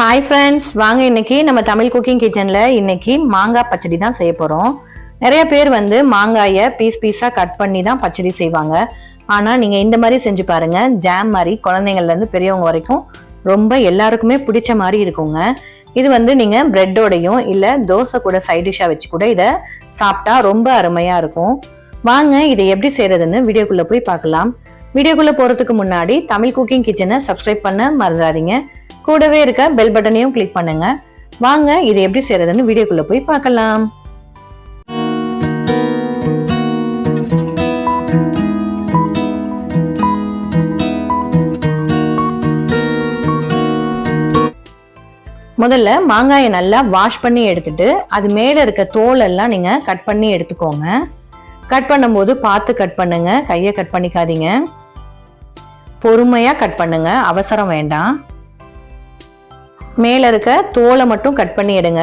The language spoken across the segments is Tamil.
ஹாய் ஃப்ரெண்ட்ஸ் வாங்க இன்னைக்கு நம்ம தமிழ் குக்கிங் கிச்சனில் இன்றைக்கி மாங்காய் பச்சடி தான் செய்ய போகிறோம் நிறைய பேர் வந்து மாங்காயை பீஸ் பீஸாக கட் பண்ணி தான் பச்சடி செய்வாங்க. ஆனால் நீங்கள் இந்த மாதிரி செஞ்சு பாருங்கள் ஜாம் மாதிரி குழந்தைங்கள்லேருந்து பெரியவங்க வரைக்கும் ரொம்ப எல்லாருக்குமே பிடிச்ச மாதிரி இருக்குங்க. இது வந்து நீங்கள் ப்ரெட்டோடையும் இல்லை தோசை கூட சைட் டிஷ்ஷாக வச்சு கூட இதை சாப்பிட்டா ரொம்ப அருமையாக இருக்கும். வாங்க இதை எப்படி செய்கிறதுன்னு வீடியோக்குள்ளே போய் பார்க்கலாம். வீடியோக்குள்ளே போகிறதுக்கு முன்னாடி தமிழ் குக்கிங் கிச்சனை சப்ஸ்கிரைப் பண்ண மறந்துடாதீங்க. கூடவே இருக்க பெல் பட்டனையும் கிளிக் பண்ணுங்க. வாங்க இது எப்படி செய்யறதுன்னு வீடியோக்குள்ள போய் பார்க்கலாம். முதல்ல மாங்காயை நல்லா வாஷ் பண்ணி எடுத்துட்டு அது மேலே இருக்க தோல் எல்லாம் நீங்கள் கட் பண்ணி எடுத்துக்கோங்க. கட் பண்ணும்போது பார்த்து கட் பண்ணுங்க. கையை கட் பண்ணிக்காதீங்க. பொறுமையாக கட் பண்ணுங்க. அவசரம் வேண்டாம். மேலே இருக்க தோலை மட்டும் கட் பண்ணி எடுங்க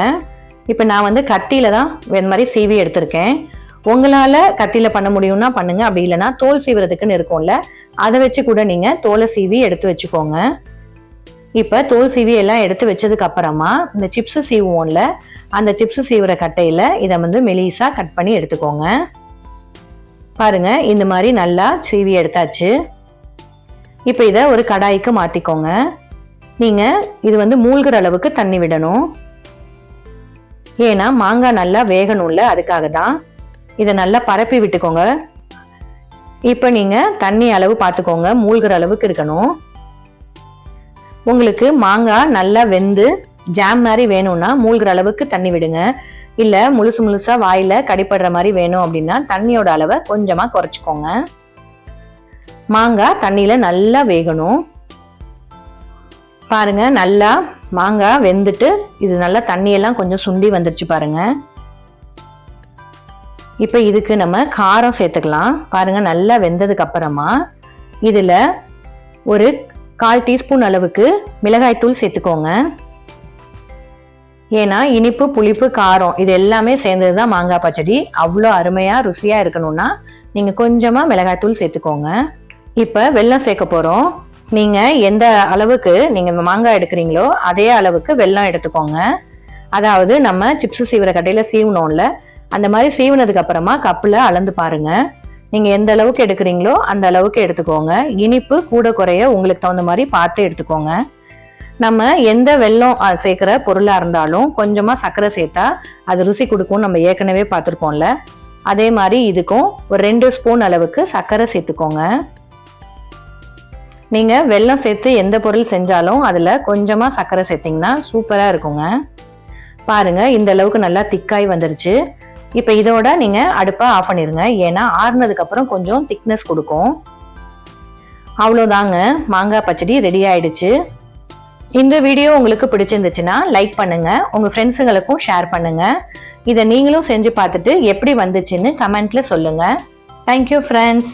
இப்போ நான் வந்து கத்தியில் தான் இந்த மாதிரி சீவி எடுத்திருக்கேன். உங்களால் கத்தியில் பண்ண முடியும்னா பண்ணுங்க. அப்படி இல்லைன்னா தோல் சீவுறதுக்குன்னு இருக்கும்ல அதை வச்சு கூட நீங்கள் தோலை சீவி எடுத்து வச்சுக்கோங்க. இப்போ தோல் சீவி எல்லாம் எடுத்து வச்சதுக்கு அப்புறமா இந்த சிப்ஸு சீவுவோம்ல அந்த சிப்ஸு சீவுற கட்டையில் இதை வந்து மெலிசாக கட் பண்ணி எடுத்துக்கோங்க. பாருங்க இந்த மாதிரி நல்லா சீவி எடுத்தாச்சு. இப்போ இதை ஒரு கடாய்க்கு மாற்றிக்கோங்க நீங்கள் இது வந்து மூழ்கிற அளவுக்கு தண்ணி விடணும். ஏன்னா மாங்காய் நல்லா வேகணும்ல அதுக்காக தான் இதை நல்லா பரப்பி விட்டுக்கோங்க. இப்போ நீங்கள் தண்ணி அளவு பார்த்துக்கோங்க மூழ்கிற அளவுக்கு இருக்கணும். உங்களுக்கு மாங்காய் நல்லா வெந்து ஜாம் மாதிரி வேணும்னா மூழ்கிற அளவுக்கு தண்ணி விடுங்க. இல்லை முழுசு முழுசாக வாயில் கடிப்படுற மாதிரி வேணும் அப்படின்னா தண்ணியோட அளவை கொஞ்சமாக குறைச்சிக்கோங்க. மாங்காய் தண்ணியில் நல்லா வேகணும். பாருங்க நல்லா மாங்காய் வெந்துட்டு இது நல்லா தண்ணியெல்லாம் கொஞ்சம் சுண்டி வந்துடுச்சு பாருங்கள் இப்போ இதுக்கு நம்ம காரம் சேர்த்துக்கலாம். பாருங்கள் நல்லா வெந்ததுக்கு அப்புறமா இதில் ஒரு கால் டீஸ்பூன் அளவுக்கு மிளகாய்த்தூள் சேர்த்துக்கோங்க. ஏன்னா இனிப்பு புளிப்பு காரம் இது எல்லாமே சேர்ந்தது தான் மாங்காய் பச்சடி. அவ்வளோ அருமையாக ருசியாக இருக்கணும்னா நீங்கள் கொஞ்சமாக மிளகாய்த்தூள் சேர்த்துக்கோங்க. இப்போ வெல்லம் சேர்க்க போகிறோம் நீங்கள் எந்த அளவுக்கு நீங்கள் மாங்காய் எடுக்கிறீங்களோ அதே அளவுக்கு வெல்லம் எடுத்துக்கோங்க. அதாவது நம்ம சிப்ஸு சீவுற கடையில் சீவனோம்ல அந்த மாதிரி சீவினதுக்கப்புறமா கப்பில் அளந்து பாருங்கள் நீங்கள் எந்த அளவுக்கு எடுக்கிறீங்களோ அந்த அளவுக்கு எடுத்துக்கோங்க. இனிப்பு கூட குறைய உங்களுக்கு தகுந்த மாதிரி பார்த்து எடுத்துக்கோங்க. நம்ம எந்த வெல்லம் சேர்க்குற பொருளாக இருந்தாலும் கொஞ்சமாக சர்க்கரை சேர்த்தா அது ருசி கொடுக்கும் நம்ம ஏற்கனவே பார்த்துருக்கோம்ல. அதே மாதிரி இதுக்கும் ஒரு ரெண்டு ஸ்பூன் அளவுக்கு சர்க்கரை சேர்த்துக்கோங்க. நீங்கள் வெல்லம் சேர்த்து எந்த பொருள் செஞ்சாலும் அதில் கொஞ்சமாக சர்க்கரை சேர்த்திங்கன்னா சூப்பராக இருக்குங்க. பாருங்கள் இந்த அளவுக்கு நல்லா திக்காய் வந்துருச்சு. இப்போ இதோட நீங்கள் அடுப்பை ஆஃப் பண்ணிடுங்க ஏன்னா ஆறுனதுக்கப்புறம் கொஞ்சம் திக்னஸ் கொடுக்கும். அவ்வளோதாங்க. மாங்காய் பச்சடி ரெடி ஆயிடுச்சு. இந்த வீடியோ உங்களுக்கு பிடிச்சிருந்துச்சுன்னா லைக் பண்ணுங்கள் உங்கள் ஃப்ரெண்ட்ஸுங்களுக்கும் ஷேர் பண்ணுங்கள் இதை நீங்களும் செஞ்சு பார்த்துட்டு எப்படி வந்துச்சுன்னு கமெண்ட்ல சொல்லுங்கள் தேங்க்யூ ஃப்ரெண்ட்ஸ்